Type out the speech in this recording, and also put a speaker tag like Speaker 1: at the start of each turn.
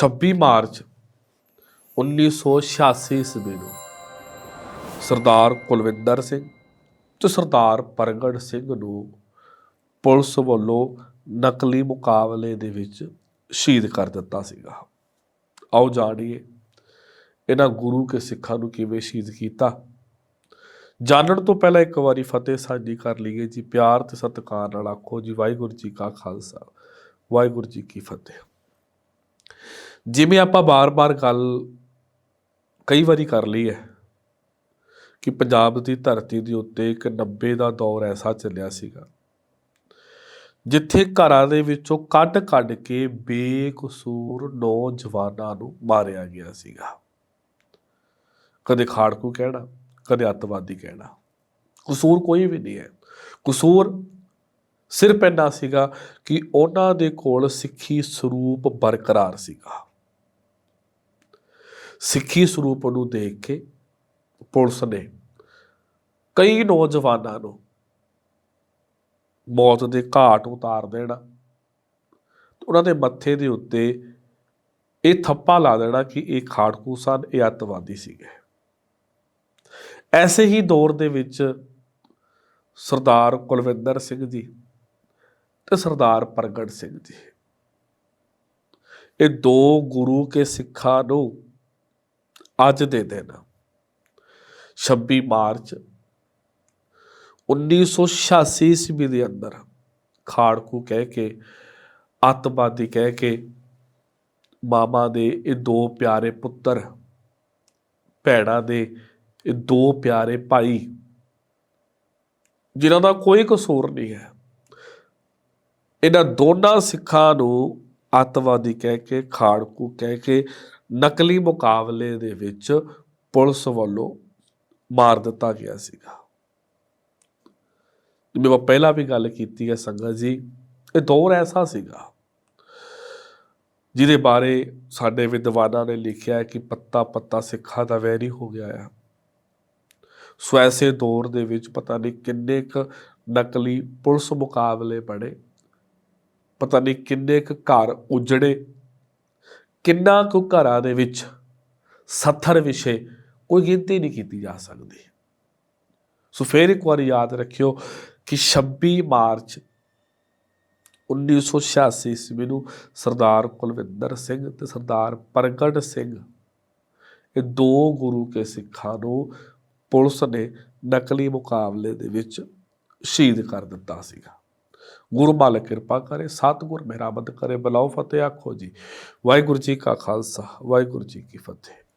Speaker 1: 26 March 1986 ਈਸਵੀ ਨੂੰ ਸਰਦਾਰ ਕੁਲਵਿੰਦਰ ਸਿੰਘ ਤੇ ਸਰਦਾਰ ਪ੍ਰਗਟ ਸਿੰਘ ਨੂੰ ਪੁਲਿਸ ਵੱਲੋਂ ਨਕਲੀ ਮੁਕਾਬਲੇ ਦੇ ਵਿੱਚ ਸ਼ਹੀਦ ਕਰ ਦਿੱਤਾ ਸੀਗਾ। ਆਓ ਜਾਣੀਏ ਇਹਨਾਂ ਗੁਰੂ ਕੇ ਸਿੱਖਾਂ ਨੂੰ ਕਿਵੇਂ ਸ਼ਹੀਦ ਕੀਤਾ। ਜਾਣਨ ਤੋਂ ਪਹਿਲਾਂ ਇੱਕ ਵਾਰੀ ਫਤਿਹ ਸਾਂਝੀ ਕਰ ਲਈਏ ਜੀ। ਪਿਆਰ ਤੇ ਸਤਿਕਾਰ ਨਾਲ ਆਖੋ ਜੀ, ਵਾਹਿਗੁਰੂ ਜੀ ਕਾ ਖਾਲਸਾ, ਵਾਹਿਗੁਰੂ ਜੀ ਕੀ ਫਤਿਹ। ਜਿਵੇਂ ਆਪਾਂ ਬਾਰ-ਬਾਰ ਗੱਲ ਕਈ ਵਾਰੀ ਕਰ ਲਈ ਹੈ ਕਿ ਪੰਜਾਬ ਦੀ ਧਰਤੀ ਦੇ ਉੱਤੇ ਇੱਕ 90 ਦਾ ਦੌਰ ਐਸਾ ਚੱਲਿਆ ਸੀਗਾ, ਜਿੱਥੇ ਘਰਾਂ ਦੇ ਵਿੱਚੋਂ ਕੱਢ-ਕੱਢ ਕੇ ਬੇਕਸੂਰ ਨੌਜਵਾਨਾਂ ਨੂੰ ਮਾਰਿਆ ਗਿਆ ਸੀਗਾ। ਕਦੇ ਖਾੜਕੂ ਕਹਿਣਾ, ਕਦੇ ਅੱਤਵਾਦੀ ਕਹਿਣਾ। ਕਸੂਰ ਕੋਈ ਵੀ ਨਹੀਂ ਹੈ। ਕਸੂਰ ਸਿਰਫ ਇੰਨਾ ਸੀਗਾ ਕਿ ਉਹਨਾਂ ਦੇ ਕੋਲ ਸਿੱਖੀ ਸਰੂਪ ਬਰਕਰਾਰ ਸੀਗਾ। ਸਿੱਖੀ ਸਰੂਪ ਨੂੰ ਦੇਖ ਕੇ ਪੁਲਿਸ ਨੇ ਕਈ ਨੌਜਵਾਨਾਂ ਨੂੰ ਮੌਤ ਦੇ ਘਾਟ ਉਤਾਰ ਦੇਣਾ ਉਹਨਾਂ ਦੇ ਮੱਥੇ ਦੇ ਉੱਤੇ ਇਹ ਥੱਪਾ ਲਾ ਦੇਣਾ ਕਿ ਇਹ ਖਾੜਕੂ ਸਨ ਇਹ ਅੱਤਵਾਦੀ ਸੀਗੇ। ਐਸੇ ਹੀ ਦੌਰ ਦੇ ਵਿੱਚ ਸਰਦਾਰ ਕੁਲਵਿੰਦਰ ਸਿੰਘ ਜੀ ਤੇ ਸਰਦਾਰ ਪ੍ਰਗਟ ਸਿੰਘ ਜੀ। ਇਹ ਦੋ ਗੁਰੂ ਕੇ ਸਿੱਖਾਂ ਨੂੰ ਅੱਜ ਦੇ ਦਿਨ 26 ਮਾਰਚ 1986 ਈਸਵੀ ਦੇ ਅੰਦਰ ਖਾੜਕੂ ਕਹਿ ਕੇ, ਅੱਤਵਾਦੀ ਕਹਿ ਕੇ ਮਾਮਾ ਦੇ ਇਹ ਦੋ ਪਿਆਰੇ ਪੁੱਤਰ, ਭੈਣਾਂ ਦੇ ਇਹ ਦੋ ਪਿਆਰੇ ਭਾਈ, ਜਿਨ੍ਹਾਂ ਦਾ ਕੋਈ ਕਸੂਰ ਨਹੀਂ ਹੈ। ਇਹਨਾਂ ਦੋਨਾਂ ਸਿੱਖਾਂ ਨੂੰ ਅੱਤਵਾਦੀ ਕਹਿ ਕੇ, ਖਾੜਕੂ ਕਹਿ ਕੇ, ਨਕਲੀ ਮੁਕਾਬਲੇ ਦੇ ਵਿੱਚ ਪੁਲਿਸ ਵੱਲੋਂ ਮਾਰ ਦਿੱਤਾ ਗਿਆ ਸੀਗਾ। ਜਿਵੇਂ ਮੈਂ ਪਹਿਲਾਂ ਵੀ ਗੱਲ ਕੀਤੀ ਹੈ ਸੰਗਤ ਜੀ, ਇਹ ਦੌਰ ਐਸਾ ਸੀਗਾ, ਜਿਹਦੇ ਬਾਰੇ ਸਾਡੇ ਵਿਦਵਾਨਾਂ ਨੇ ਲਿਖਿਆ ਕਿ ਪੱਤਾ ਪੱਤਾ ਸਿੱਖਾਂ ਦਾ ਵੈਰੀ ਹੋ ਗਿਆ ਆ। ਸੋ ਐਸੇ ਦੌਰ ਦੇ ਵਿੱਚ ਪਤਾ ਨਹੀਂ ਕਿੰਨੇ ਕੁ ਨਕਲੀ ਪੁਲਿਸ ਮੁਕਾਬਲੇ ਬਣੇ। ਪਤਾ ਨਹੀਂ ਕਿੰਨੇ ਕੁ ਘਰ ਉਜੜੇ, ਕਿੰਨਾ ਕੁ ਘਰਾਂ ਦੇ ਵਿੱਚ ਸੱਥਰ ਵਿਸ਼ੇ ਕੋਈ ਗਿਣਤੀ ਨਹੀਂ ਕੀਤੀ ਜਾ ਸਕਦੀ। ਸੋ ਫੇਰ ਇੱਕ ਵਾਰੀ ਯਾਦ ਰੱਖਿਓ ਕਿ 26 ਮਾਰਚ 1986 ਈਸਵੀ ਨੂੰ ਸਰਦਾਰ ਕੁਲਵਿੰਦਰ ਸਿੰਘ ਤੇ ਸਰਦਾਰ ਪ੍ਰਗਟ ਸਿੰਘ, ਇਹ ਦੋ ਗੁਰੂ ਕੇ ਸਿੱਖਾਂ ਨੂੰ ਪੁਲਿਸ ਨੇ ਨਕਲੀ ਮੁਕਾਬਲੇ ਦੇ ਵਿੱਚ ਸ਼ਹੀਦ ਕਰ ਦਿੱਤਾ ਸੀਗਾ। ਗੁਰੂ ਮਾਲਕ ਕਿਰਪਾ ਕਰੇ, ਸਤਿਗੁਰ ਮੇਰਾ ਮਦਦ ਕਰੇ। ਬਲਾਉ ਫਤਿਹ ਆਖੋ ਜੀ। ਵਾਹਿਗੁਰੂ ਜੀ ਕਾ ਖਾਲਸਾ, ਵਾਹਿਗੁਰੂ ਜੀ ਕੀ ਫਤਿਹ।